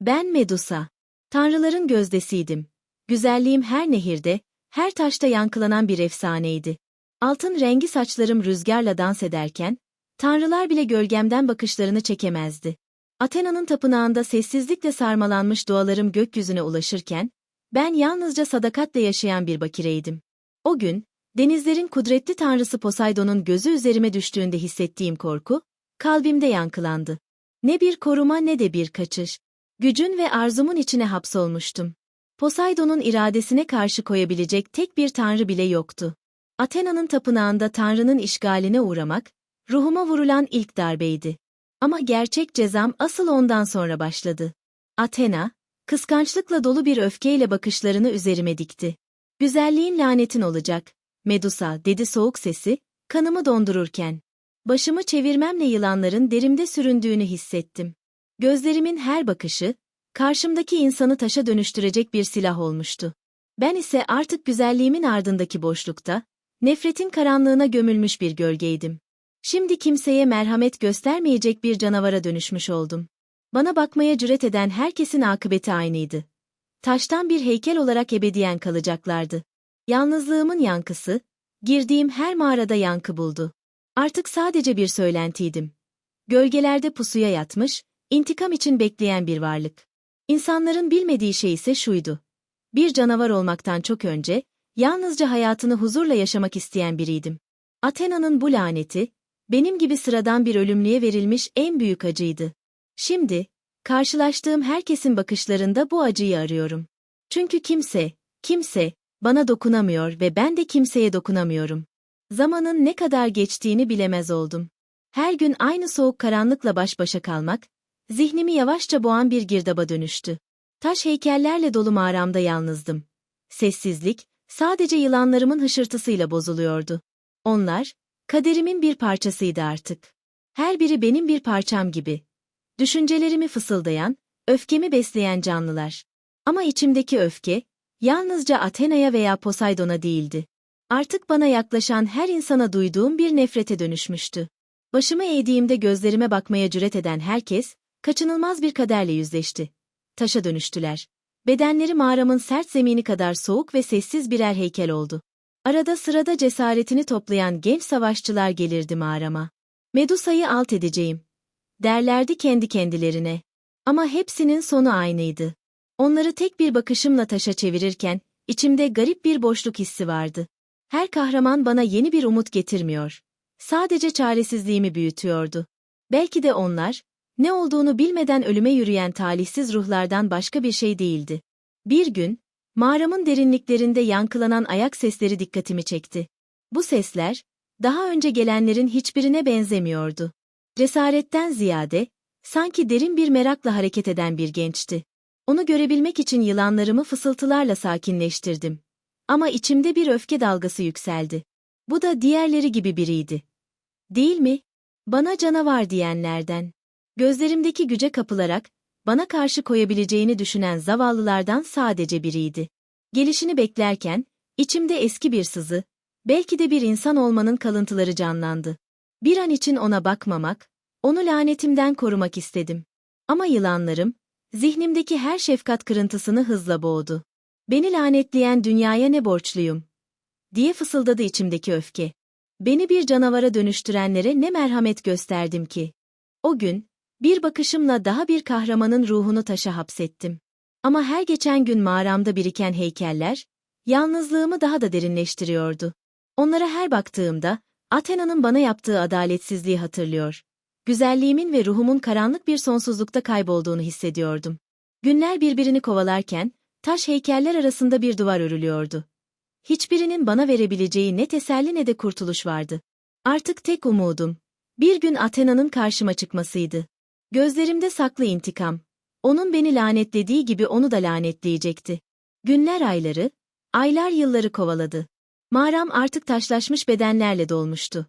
Ben Medusa. Tanrıların gözdesiydim. Güzelliğim her nehirde, her taşta yankılanan bir efsaneydi. Altın rengi saçlarım rüzgarla dans ederken, tanrılar bile gölgemden bakışlarını çekemezdi. Athena'nın tapınağında sessizlikle sarmalanmış dualarım gökyüzüne ulaşırken, ben yalnızca sadakatle yaşayan bir bakireydim. O gün, denizlerin kudretli tanrısı Poseidon'un gözü üzerime düştüğünde hissettiğim korku, kalbimde yankılandı. Ne bir koruma ne de bir kaçış. Gücün ve arzumun içine hapsolmuştum. Poseidon'un iradesine karşı koyabilecek tek bir tanrı bile yoktu. Athena'nın tapınağında tanrının işgaline uğramak, ruhuma vurulan ilk darbeydi. Ama gerçek cezam asıl ondan sonra başladı. Athena, kıskançlıkla dolu bir öfkeyle bakışlarını üzerime dikti. Güzelliğin lanetin olacak, Medusa, dedi soğuk sesi, kanımı dondururken. Başımı çevirmemle yılanların derimde süründüğünü hissettim. Gözlerimin her bakışı, karşımdaki insanı taşa dönüştürecek bir silah olmuştu. Ben ise artık güzelliğimin ardındaki boşlukta, nefretin karanlığına gömülmüş bir gölgeydim. Şimdi kimseye merhamet göstermeyecek bir canavara dönüşmüş oldum. Bana bakmaya cüret eden herkesin akıbeti aynıydı. Taştan bir heykel olarak ebediyen kalacaklardı. Yalnızlığımın yankısı, girdiğim her mağarada yankı buldu. Artık sadece bir söylentiydim. Gölgelerde pusuya yatmış, intikam için bekleyen bir varlık. İnsanların bilmediği şey ise şuydu. Bir canavar olmaktan çok önce, yalnızca hayatını huzurla yaşamak isteyen biriydim. Athena'nın bu laneti, benim gibi sıradan bir ölümlüye verilmiş en büyük acıydı. Şimdi, karşılaştığım herkesin bakışlarında bu acıyı arıyorum. Çünkü kimse, kimse, bana dokunamıyor ve ben de kimseye dokunamıyorum. Zamanın ne kadar geçtiğini bilemez oldum. Her gün aynı soğuk karanlıkla baş başa kalmak, zihnimi yavaşça boğan bir girdaba dönüştü. Taş heykellerle dolu mağaramda yalnızdım. Sessizlik, sadece yılanlarımın hışırtısıyla bozuluyordu. Onlar, kaderimin bir parçasıydı artık. Her biri benim bir parçam gibi. Düşüncelerimi fısıldayan, öfkemi besleyen canlılar. Ama içimdeki öfke, yalnızca Athena'ya veya Poseidon'a değildi. Artık bana yaklaşan her insana duyduğum bir nefrete dönüşmüştü. Başımı eğdiğimde gözlerime bakmaya cüret eden herkes, kaçınılmaz bir kaderle yüzleşti. Taşa dönüştüler. Bedenleri mağaramın sert zemini kadar soğuk ve sessiz birer heykel oldu. Arada sırada cesaretini toplayan genç savaşçılar gelirdi mağarama. Medusa'yı alt edeceğim. Derlerdi kendi kendilerine. Ama hepsinin sonu aynıydı. Onları tek bir bakışımla taşa çevirirken, içimde garip bir boşluk hissi vardı. Her kahraman bana yeni bir umut getirmiyor. Sadece çaresizliğimi büyütüyordu. Belki de onlar, ne olduğunu bilmeden ölüme yürüyen talihsiz ruhlardan başka bir şey değildi. Bir gün, mağaramın derinliklerinde yankılanan ayak sesleri dikkatimi çekti. Bu sesler, daha önce gelenlerin hiçbirine benzemiyordu. Cesaretten ziyade, sanki derin bir merakla hareket eden bir gençti. Onu görebilmek için yılanlarımı fısıltılarla sakinleştirdim. Ama içimde bir öfke dalgası yükseldi. Bu da diğerleri gibi biriydi. Değil mi? Bana canavar diyenlerden. Gözlerimdeki güce kapılarak, bana karşı koyabileceğini düşünen zavallılardan sadece biriydi. Gelişini beklerken, içimde eski bir sızı, belki de bir insan olmanın kalıntıları canlandı. Bir an için ona bakmamak, onu lanetimden korumak istedim. Ama yılanlarım, zihnimdeki her şefkat kırıntısını hızla boğdu. Beni lanetleyen dünyaya ne borçluyum? diye fısıldadı içimdeki öfke. Beni bir canavara dönüştürenlere ne merhamet gösterdim ki? O gün, bir bakışımla daha bir kahramanın ruhunu taşa hapsettim. Ama her geçen gün mağaramda biriken heykeller, yalnızlığımı daha da derinleştiriyordu. Onlara her baktığımda, Athena'nın bana yaptığı adaletsizliği hatırlıyor. Güzelliğimin ve ruhumun karanlık bir sonsuzlukta kaybolduğunu hissediyordum. Günler birbirini kovalarken, taş heykeller arasında bir duvar örülüyordu. Hiçbirinin bana verebileceği ne teselli ne de kurtuluş vardı. Artık tek umudum, bir gün Athena'nın karşıma çıkmasıydı. Gözlerimde saklı intikam. Onun beni lanetlediği gibi onu da lanetleyecekti. Günler ayları, aylar yılları kovaladı. Mağaram artık taşlaşmış bedenlerle dolmuştu.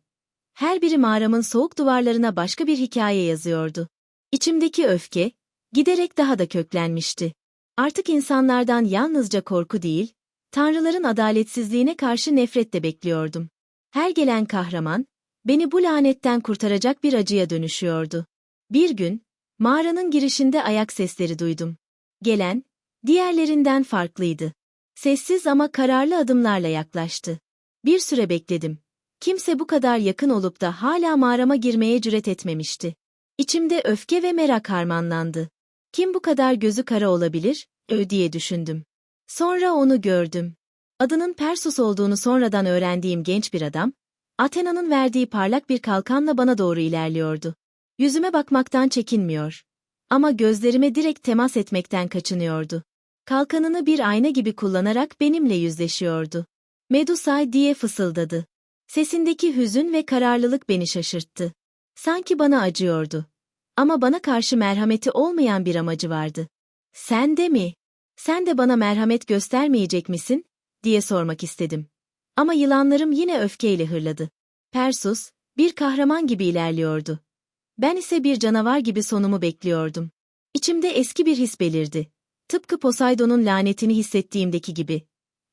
Her biri mağaramın soğuk duvarlarına başka bir hikaye yazıyordu. İçimdeki öfke, giderek daha da köklenmişti. Artık insanlardan yalnızca korku değil, tanrıların adaletsizliğine karşı nefret de bekliyordum. Her gelen kahraman, beni bu lanetten kurtaracak bir acıya dönüşüyordu. Bir gün, Mağaranın girişinde ayak sesleri duydum. Gelen, diğerlerinden farklıydı. Sessiz ama kararlı adımlarla yaklaştı. Bir süre bekledim. Kimse bu kadar yakın olup da hala mağarama girmeye cüret etmemişti. İçimde öfke ve merak harmanlandı. Kim bu kadar gözü kara olabilir, ö diye düşündüm. Sonra onu gördüm. Adının Persus olduğunu sonradan öğrendiğim genç bir adam, Athena'nın verdiği parlak bir kalkanla bana doğru ilerliyordu. Yüzüme bakmaktan çekinmiyor. Ama gözlerime direkt temas etmekten kaçınıyordu. Kalkanını bir ayna gibi kullanarak benimle yüzleşiyordu. Medusa diye fısıldadı. Sesindeki hüzün ve kararlılık beni şaşırttı. Sanki bana acıyordu. Ama bana karşı merhameti olmayan bir amacı vardı. Sen de mi? Sen de bana merhamet göstermeyecek misin? diye sormak istedim. Ama yılanlarım yine öfkeyle hırladı. Persus, bir kahraman gibi ilerliyordu. Ben ise bir canavar gibi sonumu bekliyordum. İçimde eski bir his belirdi. Tıpkı Poseidon'un lanetini hissettiğimdeki gibi.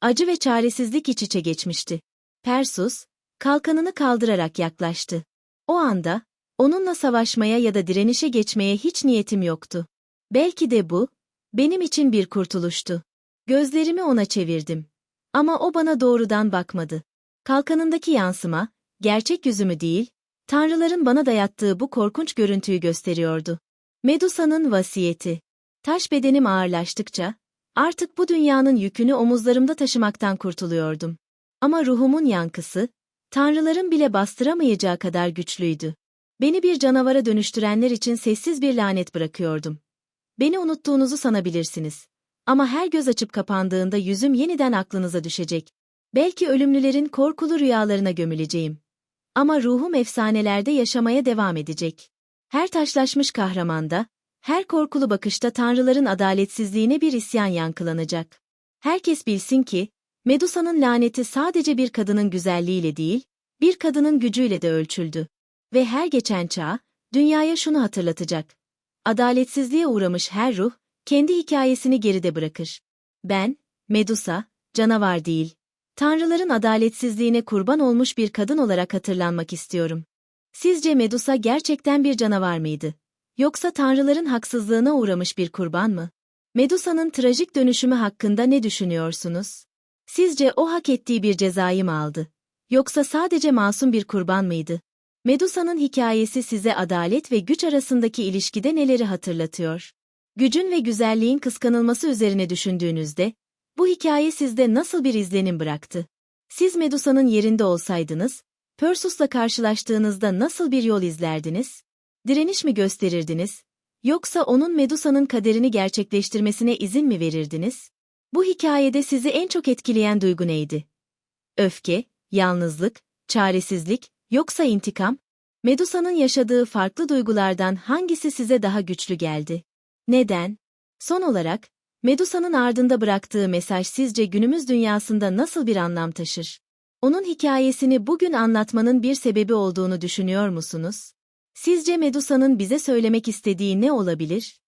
Acı ve çaresizlik iç içe geçmişti. Persus, kalkanını kaldırarak yaklaştı. O anda, onunla savaşmaya ya da direnişe geçmeye hiç niyetim yoktu. Belki de bu, benim için bir kurtuluştu. Gözlerimi ona çevirdim. Ama o bana doğrudan bakmadı. Kalkanındaki yansıma, gerçek yüzümü değil, tanrıların bana dayattığı bu korkunç görüntüyü gösteriyordu. Medusa'nın vasiyeti. Taş bedenim ağırlaştıkça, artık bu dünyanın yükünü omuzlarımda taşımaktan kurtuluyordum. Ama ruhumun yankısı, tanrıların bile bastıramayacağı kadar güçlüydü. Beni bir canavara dönüştürenler için sessiz bir lanet bırakıyordum. Beni unuttuğunuzu sanabilirsiniz. Ama her göz açıp kapandığında yüzüm yeniden aklınıza düşecek. Belki ölümlülerin korkulu rüyalarına gömüleceğim. Ama ruhum efsanelerde yaşamaya devam edecek. Her taşlaşmış kahramanda, her korkulu bakışta tanrıların adaletsizliğine bir isyan yankılanacak. Herkes bilsin ki, Medusa'nın laneti sadece bir kadının güzelliğiyle değil, bir kadının gücüyle de ölçüldü. Ve her geçen çağ, dünyaya şunu hatırlatacak. Adaletsizliğe uğramış her ruh, kendi hikayesini geride bırakır. Ben, Medusa, canavar değil. Tanrıların adaletsizliğine kurban olmuş bir kadın olarak hatırlanmak istiyorum. Sizce Medusa gerçekten bir canavar mıydı? Yoksa tanrıların haksızlığına uğramış bir kurban mı? Medusa'nın trajik dönüşümü hakkında ne düşünüyorsunuz? Sizce o hak ettiği bir cezayı mı aldı? Yoksa sadece masum bir kurban mıydı? Medusa'nın hikayesi size adalet ve güç arasındaki ilişkide neleri hatırlatıyor? Gücün ve güzelliğin kıskanılması üzerine düşündüğünüzde, hikaye sizde nasıl bir izlenim bıraktı? Siz Medusa'nın yerinde olsaydınız, Perseus'la karşılaştığınızda nasıl bir yol izlerdiniz? Direniş mi gösterirdiniz? Yoksa onun Medusa'nın kaderini gerçekleştirmesine izin mi verirdiniz? Bu hikayede sizi en çok etkileyen duygu neydi? Öfke, yalnızlık, çaresizlik, yoksa intikam? Medusa'nın yaşadığı farklı duygulardan hangisi size daha güçlü geldi? Neden? Son olarak, Medusa'nın ardında bıraktığı mesaj sizce günümüz dünyasında nasıl bir anlam taşır? Onun hikayesini bugün anlatmanın bir sebebi olduğunu düşünüyor musunuz? Sizce Medusa'nın bize söylemek istediği ne olabilir?